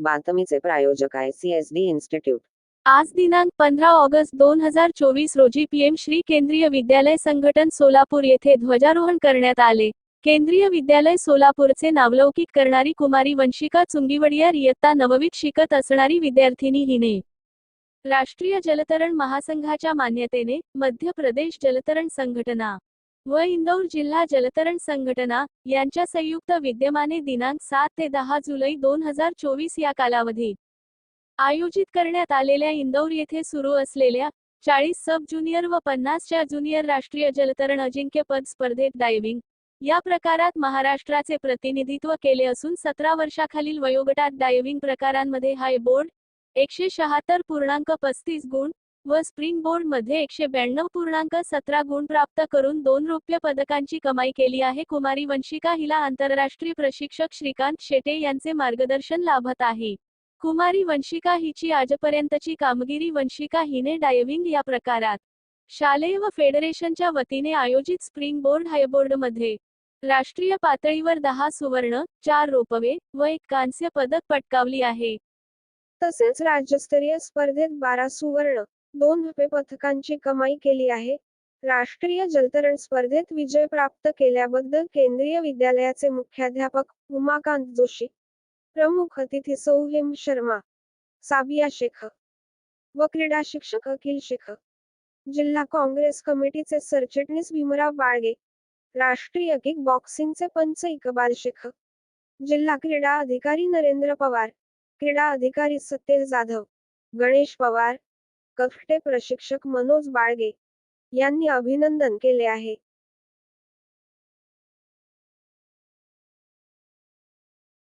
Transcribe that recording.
बातमीचे प्रायोजक आहे CSD institute आज दिनांक पंधरा ऑगस्ट दोन हजार चोवीस रोजी पीएम श्री केंद्रीय विद्यालय संघटन सोलापूर येथे ध्वजारोहण करण्यात आले. केंद्रीय विद्यालय सोलापूरचे नावलौकिक करणारी कुमारी वंशिका चुंगीवडियार इयत्ता नववीत शिकत असणारी विद्यार्थिनी हिने. राष्ट्रीय जलतरण महासंघाच्या मान्यतेने मध्य प्रदेश जलतरण संघटना. व इंदौर जिल्हा जलतरण संघटना यांच्या संयुक्त विद्यमाने दिनांक सात ते दहा जुलै दोन हजार चोवीस या कालावधीत आयोजित करण्यात आलेल्या इंदौर येथे सुरू असलेल्या चाळीस सब ज्युनियर व पन्नासच्या ज्युनियर राष्ट्रीय जलतरण अजिंक्यपद स्पर्धेत डायव्हिंग या प्रकारात महाराष्ट्राचे प्रतिनिधित्व केले असून सतरा वर्षाखालील वयोगटात डायव्हिंग प्रकारांमध्ये हाय बोर्ड एकशे शहात्तर पूर्णांक पस्तीस गुण व स्प्रिंग एकशे ब्याण्णव पूर्णांक सतरा गुण प्राप्त करून दोन रौप्य पदकांची कमाई केली आहे. कुमारी वंशिका हिला आंतरराष्ट्रीय प्रशिक्षक श्रीकांत शेटे यांचे मार्गदर्शन लाभत आहे. कुमारी वंशिका हिची आजपर्यंतची कामगिरी वंशिका हिने डायव्हिंग या प्रकारात. शालेय व फेडरेशनच्या वतीने आयोजित स्प्रिंग बोर्ड हायबोर्डमध्ये राष्ट्रीय पातळीवर दहा सुवर्ण चार रोपवे व एक कांस्य पदक पटकावली आहे. तसेच राज्यस्तरीय स्पर्धेत बारा सुवर्ण दोन रुपये पथकांची कमाई केली आहे. राष्ट्रीय जलतरण स्पर्धेत विजय प्राप्त केल्याबद्दल केंद्रीय विद्यालयाचे मुख्याध्यापक उमाकांत जोशी प्रमुख अतिथी सौहेम शर्मा साबिया शेख व क्रीडा शिक्षक अखिल शेख जिल्हा काँग्रेस कमिटीचे सरचिटणीस भीमराव बाळगे राष्ट्रीय किक बॉक्सिंगचे पंच इकबाल शेख जिल्हा क्रीडा अधिकारी नरेंद्र पवार क्रीडा अधिकारी सत्येज जाधव गणेश पवार कफटे प्रशिक्षक मनोज बाळगे यांनी अभिनंदन केले आहे.